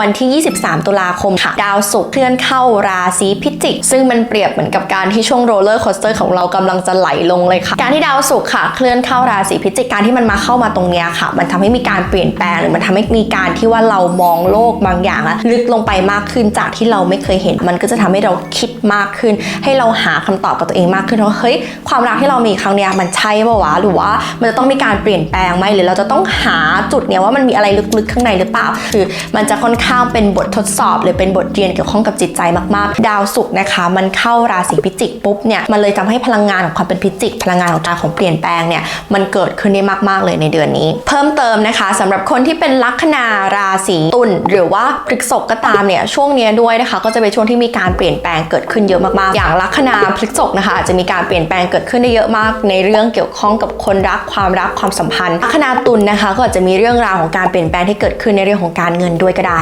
วันที่ 23 ตุลาคมค่ะ ดาวศุกร์เคลื่อนเข้าราศีพิจิก ซึ่งมันเปรียบเหมือนกับการที่ช่วงโรลเลอร์โคสเตอร์ของเรากำลังจะไหลลงเลยค่ะ การที่ดาวศุกร์ค่ะ เคลื่อนเข้าราศีพิจิก การที่มันมาเข้ามาตรงเนี้ยค่ะ มันทำให้มีการเปลี่ยนแปลงหรือมันทำให้มีการที่ว่าเรามองโลกบางอย่างอะลึกลงไปมากขึ้นจากที่เราไม่เคยเห็น มันก็จะทำให้เราคิดมากขึ้น ให้เราหาคำตอบกับตัวเองมากขึ้นว่าเฮ้ยความรักที่เรามีครั้งเนี้ยมันใช่ปะวะหรือว่ามันจะต้องมีการเปลี่ยนแปลงไหมหรือเราจะต้องหาจุดเนี้ยว่ามันมีอะไรลึกๆข้างในหรือเปล่า คือมันจะค่อนข้าง้างเป็นบททดสอบ หรือเป็นบทเรียนเกี่ยวข้องกับจิตใจมากๆ ดาวศุกร์นะคะ มันเข้าราศีพิจิกปุ๊บเนี่ยมันเลยทำให้พลังงานของความเป็นพิจิก พลังงานของการของเปลี่ยนแปลงเนี่ยมันเกิดขึ้นได้มากๆเลยในเดือนนี้ เพิ่มเติมนะคะสำหรับคนที่เป็นลัคนาราศีตุลหรือว่าพฤษภก็ตามเนี่ยช่วงนี้ด้วยนะคะ ก็จะเป็นช่วงที่มีการเปลี่ยนแปลงเกิดขึ้นเยอะมากๆ อย่างลัคนาพฤษภนะคะอาจจะมีการเปลี่ยนแปลงเกิดขึ้นได้เยอะมาก ในเรื่องเกี่ยวข้องกับคนรักความรักความสัมพันธ์ลัคนาตุลนะคะ ก็อาจจะมีเรื่องราวของการเปลี่ยนแปลงที่เกิดขึ้นในเรื่องของการเงินด้วยก็ได้